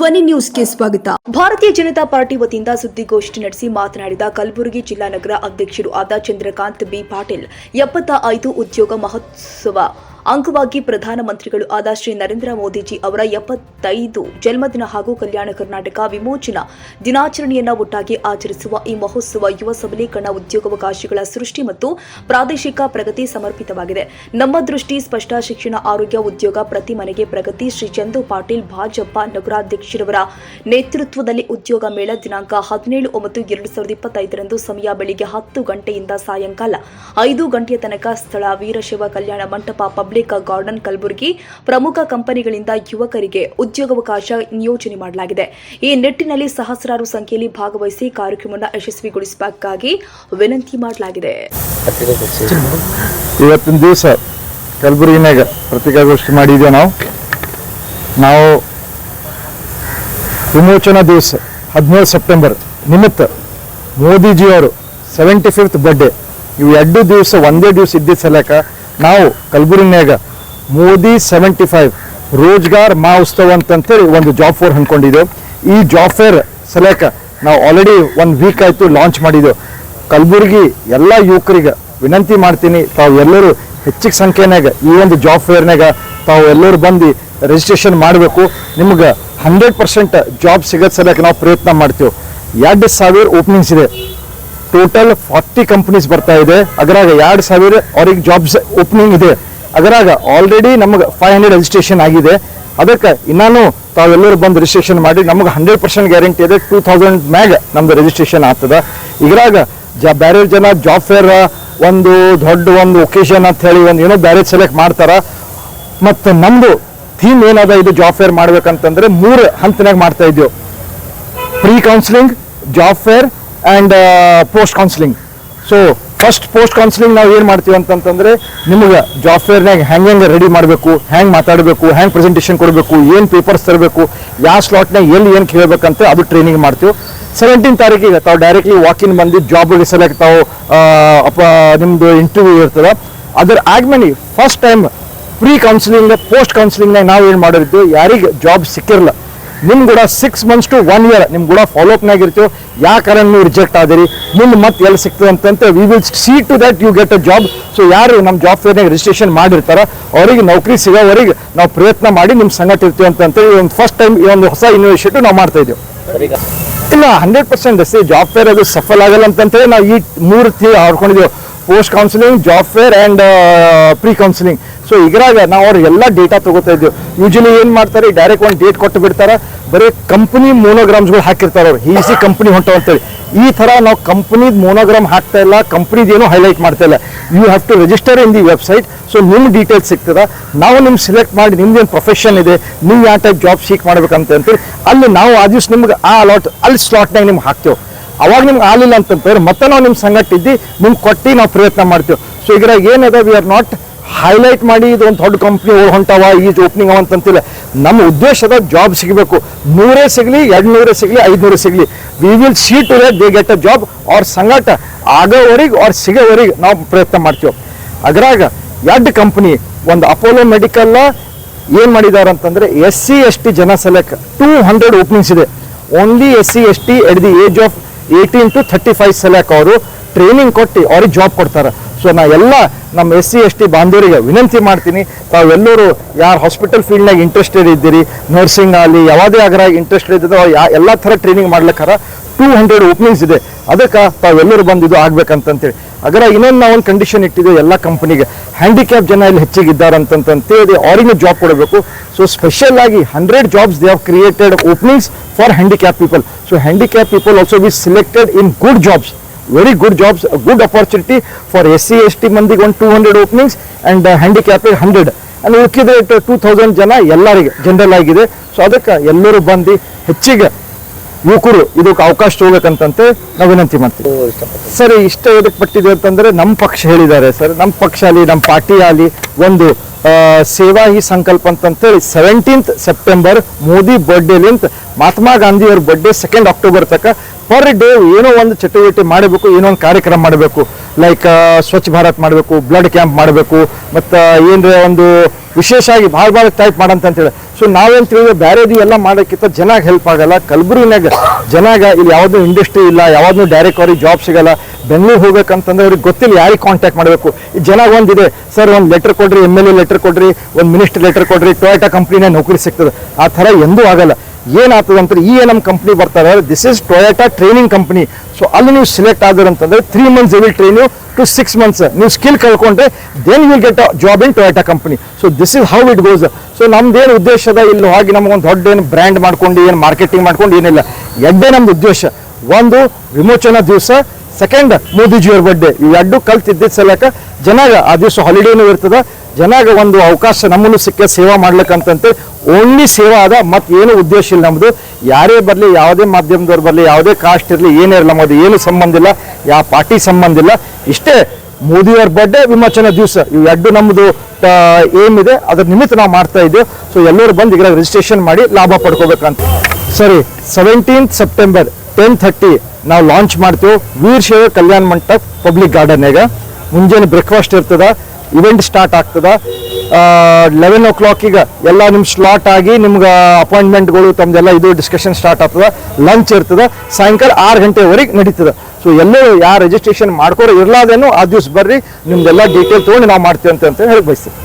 ಧ್ವನಿ ನ್ಯೂಸ್ಗೆ ಸ್ವಾಗತ. ಭಾರತೀಯ ಜನತಾ ಪಾರ್ಟಿ ವತಿಯಿಂದ ಸುದ್ದಿಗೋಷ್ಠಿ ನಡೆಸಿ ಮಾತನಾಡಿದ ಕಲಬುರಗಿ ಜಿಲ್ಲಾ ನಗರ ಅಧ್ಯಕ್ಷರು ಆದ ಚಂದ್ರಕಾಂತ್ ಬಿ ಪಾಟೀಲ್, ಎಪ್ಪತ್ತ ಐದು ಉದ್ಯೋಗ ಮಹೋತ್ಸವ ಅಂಗವಾಗಿ ಪ್ರಧಾನಮಂತ್ರಿಗಳು ಆದ ಶ್ರೀ ನರೇಂದ್ರ ಮೋದಿಜಿ ಅವರ ಎಪ್ಪತ್ತೈದು ಜನ್ಮದಿನ ಹಾಗೂ ಕಲ್ಯಾಣ ಕರ್ನಾಟಕ ವಿಮೋಚನಾ ದಿನಾಚರಣೆಯನ್ನ ಒಟ್ಟಾಗಿ ಆಚರಿಸುವ ಈ ಮಹೋತ್ಸವ ಯುವ ಸಬಲೀಕರಣ ಉದ್ಯೋಗಾವಕಾಶಗಳ ಸೃಷ್ಟಿ ಮತ್ತು ಪ್ರಾದೇಶಿಕ ಪ್ರಗತಿ ಸಮರ್ಪಿತವಾಗಿದೆ. ನಮ್ಮ ದೃಷ್ಟಿ ಸ್ಪಷ್ಟ ಶಿಕ್ಷಣ, ಆರೋಗ್ಯ, ಉದ್ಯೋಗ, ಪ್ರತಿ ಮನೆಗೆ ಪ್ರಗತಿ. ಶ್ರೀ ಚಂದು ಪಾಟೀಲ್, ಭಾಜಪ, ನಗರಾಧ್ಯಕ್ಷರವರ ನೇತೃತ್ವದಲ್ಲಿ ಉದ್ಯೋಗ ಮೇಳ ದಿನಾಂಕ ಹದಿನೇಳು ಒಂಬತ್ತು ಎರಡು ಸಾವಿರದ ಇಪ್ಪತ್ತೈದರಂದು ಸಮಯ ಬೆಳಿಗ್ಗೆ ಹತ್ತು ಗಂಟೆಯಿಂದ ಸಾಯಂಕಾಲ ಐದು ಗಂಟೆಯ ತನಕ ಸ್ಥಳ ವೀರಶೈವ ಕಲ್ಯಾಣ ಮಂಟಪ ಪಬ್ಲಿಕ್ ಗಾರ್ಡನ್ ಕಲಬುರಗಿ ಪ್ರಮುಖ ಕಂಪನಿಗಳಿಂದ ಯುವಕರಿಗೆ ಉದ್ಯೋಗಾವಕಾಶ ನಿಯೋಜನೆ ಮಾಡಲಾಗಿದೆ. ಈ ನಿಟ್ಟಿನಲ್ಲಿ ಸಹಸ್ರಾರು ಸಂಖ್ಯೆಯಲ್ಲಿ ಭಾಗವಹಿಸಿ ಕಾರ್ಯಕ್ರಮವನ್ನು ಯಶಸ್ವಿಗೊಳಿಸಬೇಕಾಗಿ ವಿನಂತಿ ಮಾಡಲಾಗಿದೆ. ಇವತ್ತಿನ ದಿವಸ ಕಲಬುರಗಿನಾಗ ಪತ್ರಿಕಾಗೋಷ್ಠಿ ಮಾಡಿದ್ದೇವೆ ನಾವು? ನಾವು ವಿಮೋಚನಾ ದಿವಸ ಹದಿನೇಳು ಸೆಪ್ಟೆಂಬರ್ ನಿಮಿತ್ತ ಮೋದಿಜಿಯವರು ಸೆವೆಂಟಿ ಫಿಫ್ತ್ ಬರ್ಡೇ ಇವು ಎರಡು ದಿವಸ ಒಂದೇ ದಿವಸ ಇದ್ದಿದ್ದ ಸಲಕ ನಾವು ಕಲಬುರಗಿನಾಗ ಮೋದಿ ಸೆವೆಂಟಿ ಫೈವ್ ರೋಜ್ಗಾರ್ ಮಹೋತ್ಸವ ಅಂತಂತೇಳಿ ಒಂದು ಜಾಬ್ ಫೇರ್ ಹಮ್ಮಿಕೊಂಡಿದ್ದೆವು. ಈ ಜಾಬ್ ಫೇರ್ ಸಲಕ ನಾವು ಆಲ್ರೆಡಿ ಒಂದು ವೀಕ್ ಆಯಿತು ಲಾಂಚ್ ಮಾಡಿದ್ದೆವು. ಕಲಬುರಗಿ ಎಲ್ಲ ಯುವಕರಿಗೆ ವಿನಂತಿ ಮಾಡ್ತೀನಿ, ತಾವು ಎಲ್ಲರೂ ಹೆಚ್ಚಿಗೆ ಸಂಖ್ಯೆನಾಗ ಈ ಒಂದು ಜಾಬ್ ಫೇರ್ನಾಗ ತಾವು ಎಲ್ಲರೂ ಬಂದು ರಿಜಿಸ್ಟ್ರೇಷನ್ ಮಾಡಬೇಕು. ನಿಮ್ಗೆ ಹಂಡ್ರೆಡ್ ಪರ್ಸೆಂಟ್ ಜಾಬ್ ಸಿಗೋದು ಸಲಕ್ಕೆ ನಾವು ಪ್ರಯತ್ನ ಮಾಡ್ತೇವೆ. ಎರಡು ಸಾವಿರ ಓಪನಿಂಗ್ಸ್ ಇದೆ. ಟೋಟಲ್ ಫಾರ್ಟಿ ಕಂಪನೀಸ್ ಬರ್ತಾ ಇದೆ. ಅದರಾಗ ಎರಡು ಸಾವಿರ ಅವ್ರಿಗೆ ಜಾಬ್ಸ್ ಓಪನಿಂಗ್ ಇದೆ. ಅದರಾಗ ಆಲ್ರೆಡಿ ನಮಗೆ ಫೈವ್ ಹಂಡ್ರೆಡ್ ರಿಜಿಸ್ಟ್ರೇಷನ್ ಆಗಿದೆ. ಅದಕ್ಕೆ ಇನ್ನೂ ತಾವೆಲ್ಲರೂ ಬಂದು ರಿಜಿಸ್ಟ್ರೇಷನ್ ಮಾಡಿ, ನಮಗೆ ಹಂಡ್ರೆಡ್ ಪರ್ಸೆಂಟ್ ಗ್ಯಾರಂಟಿ ಇದೆ. ಟೂ ತೌಸಂಡ್ ಮ್ಯಾಗ ನಮ್ದು ರಿಜಿಸ್ಟ್ರೇಷನ್ ಆಗ್ತದೆ. ಇದ್ರಾಗ ಜ ಬೇರೆ ಜನ ಜಾಬ್ ಫೇರ್ ಒಂದು ದೊಡ್ಡ ಒಂದು ಒಕೇಶನ್ ಅಂತ ಹೇಳಿ ಒಂದು, ಏನೋ ಬ್ಯಾರೇಜ್ ಸೆಲೆಕ್ಟ್ ಮಾಡ್ತಾರ. ಮತ್ತು ನಮ್ಮದು ಥೀಮ್ ಏನದ ಇದು ಜಾಬ್ ಫೇರ್ ಮಾಡ್ಬೇಕಂತಂದ್ರೆ ಮೂರು ಹಂತನಾಗ ಮಾಡ್ತಾ ಇದ್ದೀವಿ pre counselling job fair and post counselling so first post counselling ನಾವು ಏನು ಮಾಡ್ತೀವಿ ಅಂತಂತಂದರೆ, ನಿಮಗೆ ಜಾಬ್ ಫೇರ್ನಾಗ ಹೆಂಗೆ ಹೆಂಗೆ ರೆಡಿ ಮಾಡಬೇಕು, ಹೆಂಗೆ ಮಾತಾಡಬೇಕು, ಹೆಂಗೆ ಪ್ರೆಸೆಂಟೇಷನ್ ಕೊಡಬೇಕು, ಏನು ಪೇಪರ್ಸ್ ತರಬೇಕು, ಯಾವ ಸ್ಲಾಟ್ನಾಗ ಎಲ್ಲಿ ಏನು ಕೇಳಬೇಕಂತ ಅದು ಟ್ರೈನಿಂಗ್ ಮಾಡ್ತೀವಿ. ಸೆವೆಂಟೀನ್ ತಾರೀಕಿಗೆ ತಾವು ಡೈರೆಕ್ಟ್ಲಿ ವಾಕಿನ್ ಬಂದು ಜಾಬ್ಗೆ ಸೆಲೆಕ್ಟ್ ತಾವು ಅಪ್ಪ ಅಪ ನಿಮ್ಮದು ಇಂಟರ್ವ್ಯೂ ಇರ್ತದೆ. ಅದರ ಆಗ್ಮೇಲೆ first time pre counselling post ಕೌನ್ಸಿಲಿಂಗ್ನಾಗ ನಾವು ಏನು ಮಾಡಿರ್ತೀವಿ, ಯಾರಿಗೆ ಜಾಬ್ ಸಿಕ್ಕಿರಲ್ಲ ನಿಮ್ ಕೂಡ six months to one year ನಿಮ್ಗೆ ಕೂಡ ಫಾಲೋ ಅಪ್ನಾಗ ಇರ್ತೀವಿ ಯಾವ ಕಾರಣ ನೀವು ರಿಜೆಕ್ಟ್ ಆದಿರಿ? ನಿಮ್ಮ ಮತ್ತೆ ಎಲ್ಲಿ ಸಿಗ್ತದೆ ಅಂತಂತೆ we will see to that you get a job so ಯಾರು ನಮ್ಮ ಜಾಬ್ ಫೇರ್ನಾಗ ರಿಜಿಸ್ಟ್ರೇಷನ್ ಮಾಡಿರ್ತಾರೆ, ಅವರಿಗೆ ನೌಕರಿ ಸಿಗೋವರೆಗೆ ನಾವು ಪ್ರಯತ್ನ ಮಾಡಿ ನಿಮ್ಮ ಸಂಗತಿ ಇರ್ತೀವಿ ಅಂತ ಒಂದು ಫಸ್ಟ್ ಟೈಮ್ ಈ ಒಂದು ಹೊಸ ಇನ್ವೆಸ್ಟಿವ್ ನಾವು ಮಾಡ್ತಾ ಇದ್ದೀವಿ. ಇಲ್ಲ ಹಂಡ್ರೆಡ್ ಪರ್ಸೆಂಟ್ ಸಿ ಜಾಬ್ ಫೇರ್ ಅದು ಸಫಲ್ ಆಗಲ್ಲ ಅಂತಂತೇಳಿ ನಾವು ಈ ಮೂರು ಥಿ ಹಾಡ್ಕೊಂಡಿದ್ದೀವಿ post counselling job fair and pre counselling so ಇದ್ರಾಗ ನಾವು ಅವ್ರ ಎಲ್ಲ ಡೇಟಾ ತಗೋತಾ ಇದ್ದೀವಿ. ಯೂಶಲಿ ಏನು ಮಾಡ್ತಾರೆ ಡೈರೆಕ್ಟ್ ಒಂದು ಡೇಟ್ ಕೊಟ್ಟು ಬಿಡ್ತಾರೆ. ಬರೀ ಕಂಪನಿ ಮೋನೋಗ್ರಾಮ್ಸ್ಗಳು ಹಾಕಿರ್ತಾರೆ ಅವ್ರು. ಈಸಿ ಕಂಪನಿ ಹೊಂಟವು ಅಂತೇಳಿ. ಈ ಥರ ನಾವು ಕಂಪ್ನಿದ ಮೋನೋಗ್ರಾಮ್ ಹಾಕ್ತಾ ಇಲ್ಲ ಕಂಪ್ನಿದೇನು ಹೈಲೈಟ್ ಮಾಡ್ತಾ ಇಲ್ಲ. You have to register in the website so ನಿಮ್ಮ ಡೀಟೇಲ್ಸ್ ಸಿಗ್ತದ. ನಾವು ನಿಮ್ಮ ಸೆಲೆಕ್ಟ್ ಮಾಡಿ, ನಿಮ್ದೇನು ಪ್ರೊಫೆಷನ್ ಇದೆ, ನೀವು ಯಾವ ಟೈಪ್ ಜಾಬ್ ಸೀಕ್ ಮಾಡ್ಬೇಕಂತ ಅಂತೇಳಿ, ಅಲ್ಲಿ ನಾವು ಆ ದಿವಸ ನಿಮ್ಗೆ ಆ ಅಲಾಟ್ ಅಲ್ಲಿ ಸ್ಲಾಟ್ನಾಗ ನಿಮ್ಗೆ ಹಾಕ್ತೇವೆ. ಅವಾಗ ನಿಮ್ಗೆ ಆಗಲಿಲ್ಲ ಅಂತಂದ್ರೆ ಮತ್ತೆ ನಾವು ನಿಮ್ಮ ಸಂಘಟ್ಟಿದ್ದು ನಿಮ್ಗೆ ಕೊಟ್ಟು ನಾವು ಪ್ರಯತ್ನ ಮಾಡ್ತೇವೆ. ಸೊ ಇದ್ರಾಗ ಏನಿದೆ ವಿ ಆರ್ ನಾಟ್ ಹೈಲೈಟ್ ಮಾಡಿ ಇದು ಒಂದು ದೊಡ್ಡ ಕಂಪ್ನಿ ಹೊಂಟವ ಈಜ್ ಓಪನಿಂಗ್ ಅವ ಅಂತಂತಿಲ್ಲ. ನಮ್ಮ ಉದ್ದೇಶದ ಜಾಬ್ ಸಿಗಬೇಕು. ನೂರೇ ಸಿಗಲಿ ಎರಡು ನೂರೇ ಸಿಗಲಿ, ಐದುನೂರೇ ಸಿಗಲಿ. We will see to they get a job ಅವ್ರ ಸಂಗಟ. ಆಗೋವರೆಗೆ ಅವ್ರು ಸಿಗೋವರೆಗೆ ನಾವು ಪ್ರಯತ್ನ ಮಾಡ್ತೀವಿ. ಅದ್ರಾಗ ಎರಡು ಕಂಪ್ನಿ ಒಂದು ಅಪೋಲೋ ಮೆಡಿಕಲ್ ಏನು ಮಾಡಿದ್ದಾರೆ ಅಂತಂದರೆ ಎಸ್ ಸಿ ಎಸ್ ಟಿ ಜನ ಸೆಲೆಕ್ಟ್ ಟೂ ಹಂಡ್ರೆಡ್ ಓಪನಿಂಗ್ಸ್ ಇದೆ. Only S C S T at the age of eighteen to thirty five select ಅವರು ಟ್ರೈನಿಂಗ್ ಕೊಟ್ಟು ಅವ್ರಿಗೆ ಜಾಬ್ ಕೊಡ್ತಾರೆ. ಸೊ ನಾ ಎಲ್ಲ ನಮ್ಮ ಎಸ್ ಸಿ, ಎಸ್ ಟಿ ಬಾಂಧವರಿಗೆ ವಿನಂತಿ ಮಾಡ್ತೀನಿ. ತಾವೆಲ್ಲರೂ ಯಾರು ಹಾಸ್ಪಿಟಲ್ ಫೀಲ್ಡ್ನಾಗ ಇಂಟ್ರೆಸ್ಟೆಡ್ ಇದ್ದೀರಿ ನರ್ಸಿಂಗ್ ಆಗಲಿ ಯಾವುದೇ ಆಗರ ಇಂಟ್ರೆಸ್ಟೆಡ್ ಇದ್ದಿದ್ರೆ ಅವ್ರು ಯಾ ಎಲ್ಲ ಥರ ಟ್ರೈನಿಂಗ್ ಮಾಡ್ಲಿಕ್ಕಾರ ಟೂ ಹಂಡ್ರೆಡ್ ಓಪನಿಂಗ್ಸ್ ಇದೆ. ಅದಕ್ಕೆ ತಾವೆಲ್ಲರೂ ಬಂದು ಇದು ಆಗ್ಬೇಕಂತಂತೇಳಿ. ಅದರ ಇನ್ನೊಂದು ನಾವು ಒಂದು ಕಂಡೀಷನ್ ಇಟ್ಟಿದ್ದೀವಿ ಎಲ್ಲ ಕಂಪ್ನಿಗೆ ಹ್ಯಾಂಡಿಕ್ಯಾಪ್ ಜನ ಇಲ್ಲಿ ಹೆಚ್ಚಿಗೆ ಇದ್ದಾರೆ ಅಂತಂತೇಳಿ ಅವ್ರಿಗೆ ಜಾಬ್ ಕೊಡಬೇಕು. ಸೊ ಸ್ಪೆಷಲ್ ಆಗಿ hundred jobs they have created openings for handicap people so handicap people also be selected in good jobs very good jobs good opportunity for S C S T ಮಂದಿಗೆ ಒಂದು two hundred openings and handicapped hundred and ಉಳ್ಕಿದ್ರೆ two thousand ಜನ ಎಲ್ಲರಿಗೆ general ಆಗಿದೆ. So ಅದಕ್ಕೆ ಎಲ್ಲರೂ ಬಂದು ಹೆಚ್ಚಿಗೆ ಯುವಕರು ಇದಕ್ಕೆ ಅವಕಾಶ ತಗೋಬೇಕಂತಂತೆ ನಾವು ವಿನಂತಿ ಮಾಡ್ತೀವಿ. ಸರ್ ಇಷ್ಟ ಎದಕ್ಕೆ ಪಟ್ಟಿದೆ ಅಂತಂದ್ರೆ ನಮ್ಮ ಪಕ್ಷ ಹೇಳಿದ್ದಾರೆ ಸರ್. ನಮ್ಮ ಪಕ್ಷ ಅಲ್ಲಿ ನಮ್ಮ ಪಾರ್ಟಿ ಆಗಲಿ ಒಂದು ಸೇವಾ ಹಿ ಸಂಕಲ್ಪ ಅಂತಂತೇಳಿ ಸೆವೆಂಟೀನ್ತ್ ಸೆಪ್ಟೆಂಬರ್ ಮೋದಿ ಬರ್ಡೇಲಿಂತ ಮಹಾತ್ಮ ಗಾಂಧಿಯವ್ರ ಬರ್ಡೇ ಸೆಕೆಂಡ್ ಅಕ್ಟೋಬರ್ ತನಕ ಪರ್ ಡೇ ಏನೋ ಒಂದು ಚಟುವಟಿಕೆ ಮಾಡಬೇಕು ಏನೋ ಒಂದು ಕಾರ್ಯಕ್ರಮ ಮಾಡಬೇಕು. ಲೈಕ್ ಸ್ವಚ್ಛ ಭಾರತ್ ಮಾಡಬೇಕು ಬ್ಲಡ್ ಕ್ಯಾಂಪ್ ಮಾಡಬೇಕು. ಮತ್ತು ಏನರ ಒಂದು ವಿಶೇಷವಾಗಿ ಭಾಳ ಭಾಳ ಟೈಪ್ ಮಾಡಂತ ಅಂತೇಳಿ ಸೊ ನಾವೇನು ತಿಳಿದ್ರೆ ಬೇರೆದು ಎಲ್ಲ ಮಾಡೋಕ್ಕಿಂತ ಜನಾಗ ಹೆಲ್ಪ್ ಆಗಲ್ಲ. ಕಲಬುರಗಿನಾಗ ಜನಾಗ ಇಲ್ಲಿ ಯಾವುದೂ ಇಂಡಸ್ಟ್ರಿ ಇಲ್ಲ, ಯಾವ್ದು ಡೈರೆಕ್ಟ್ ಅವ್ರಿಗೆ ಜಾಬ್ ಸಿಗಲ್ಲ. ಬೆಂಗಳೂರು ಹೋಗ್ಬೇಕಂತಂದ್ರೆ ಅವ್ರಿಗೆ ಗೊತ್ತಿಲ್ಲ ಯಾರಿಗೆ ಕಾಂಟ್ಯಾಕ್ಟ್ ಮಾಡಬೇಕು. ಈ ಜನ ಒಂದಿದೆ, ಸರ್, ಒಂದು ಲೆಟರ್ ಕೊಡ್ರಿ ಎಂ ಎಲ್ ಎ ಲೆಟರ್ ಕೊಡ್ರಿ, ಒಂದು ಮಿನಿಸ್ಟರ್ ಲೆಟರ್ ಕೊಡ್ರಿ ಟೊಯೋಟಾ ಕಂಪ್ನಿನೇ ನೌಕರಿ ಸಿಗ್ತದೆ. ಆ ಥರ ಎಂದೂ ಆಗಲ್ಲ. ಏನಾಗ್ತದೆ ಈ ಈ ನಮ್ಮ ಕಂಪ್ನಿ ಬರ್ತಾರೆ. This is Toyota training company so ಅಲ್ಲಿ ನೀವು select ಆದ್ರಂತಂದ್ರೆ three months will train you to six months ನೀವು ಸ್ಕಿಲ್ ಕಳ್ಕೊಂಡ್ರೆ then will get a job in Toyota company so this is how it goes so ನಮ್ದೇನು ಉದ್ದೇಶದ ಇಲ್ಲಿ ಹೋಗಿ ನಮಗೊಂದು ದೊಡ್ಡ ಏನು ಬ್ರ್ಯಾಂಡ್ ಮಾಡ್ಕೊಂಡು, ಏನು ಮಾರ್ಕೆಟಿಂಗ್ ಮಾಡ್ಕೊಂಡು ಏನಿಲ್ಲ. ಎಡ್ಡೆ ನಮ್ದು ಉದ್ದೇಶ. ಒಂದು, ವಿಮೋಚನಾ ದಿವಸ. ಸೆಕೆಂಡ್ ಮೋದಿಜಿಯವ್ರ ಈ ಎರಡು ಕಲ್ತಿದ್ದಿದ್ದ ಸಲಕ ಜನಾಗ ಆ ದಿವಸ ಹಾಲಿಡೇನೂ ಇರ್ತದೆ. ಜನಾಗ ಒಂದು ಅವಕಾಶ ನಮ್ಮನ್ನು ಸಿಕ್ಕ ಸೇವಾ ಮಾಡ್ಲಿಕ್ಕಂತಂತೆ ಓನ್ಲಿ ಸೇವಾ ಅದ ಮತ್ತೆ ಏನು ಉದ್ದೇಶ ಇಲ್ಲ ನಮ್ಮದು ಯಾರೇ ಬರಲಿ, ಯಾವುದೇ ಮಾಧ್ಯಮದವ್ರು ಬರಲಿ, ಯಾವುದೇ ಕಾಸ್ಟ್ ಇರಲಿ, ಏನೇ ಇರಲಿ ನಮ್ಮದು ಏನು ಸಂಬಂಧ ಇಲ್ಲ, ಯಾವ ಪಾರ್ಟಿ ಸಂಬಂಧ ಇಲ್ಲ. ಇಷ್ಟೇ, ಮೋದಿಯವ್ರ ಬರ್ಡೇ ವಿಮೋಚನಾ ದಿವಸ, ಇವು ಎರಡು ನಮ್ಮದು ಏನಿದೆ ಅದ್ರ ನಿಮಿತ್ತ ನಾವು ಮಾಡ್ತಾ ಇದ್ದೇವೆ. ಸೊ ಎಲ್ಲರೂ ಬಂದು ಈಗ ರಿಜಿಸ್ಟ್ರೇಷನ್ ಮಾಡಿ ಲಾಭ ಪಡ್ಕೋಬೇಕಂತ. ಸರಿ ಸೆವೆಂಟೀನ್ತ್ ಸೆಪ್ಟೆಂಬರ್ ಟೆನ್ ಥರ್ಟಿ ನಾವು ಲಾಂಚ್ ಮಾಡ್ತೇವೆ. ವೀರ್ ಶೈವ ಕಲ್ಯಾಣ ಮಂಟಪ ಪಬ್ಲಿಕ್ ಗಾರ್ಡನ್ಯಾಗ ಮುಂಜಾನೆ ಬ್ರೇಕ್ಫಾಸ್ಟ್ ಇರ್ತದ ಇವೆಂಟ್ ಸ್ಟಾರ್ಟ್ ಆಗ್ತದ. ಲೆವೆನ್ ಓ ಕ್ಲಾಕಿಗೆ ಎಲ್ಲ ನಿಮ್ಮ ಸ್ಲಾಟ್ ಆಗಿ ನಿಮ್ಗೆ ಅಪಾಯಿಂಟ್ಮೆಂಟ್ಗಳು ತಮ್ದೆಲ್ಲ ಇದು ಡಿಸ್ಕಷನ್ ಸ್ಟಾರ್ಟ್ ಆಗ್ತದೆ. ಲಂಚ್ ಇರ್ತದೆ. ಸಾಯಂಕಾಲ ಆರು ಗಂಟೆವರೆಗೆ ನಡೀತದೆ. ಸೊ ಎಲ್ಲರೂ ಯಾರು ರಿಜಿಸ್ಟ್ರೇಷನ್ ಮಾಡ್ಕೊರೋ ಇರ್ಲಾದೇನೋ ಆ ದಿವ್ಸ ಬರ್ರಿ, ನಿಮ್ದೆಲ್ಲ ಡೀಟೇಲ್ ತೊಗೊಂಡು ನಾವು ಮಾಡ್ತೀವಿ ಅಂತ ಅಂತ ಹೇಳಿ ಬಯಸ್ತೀವಿ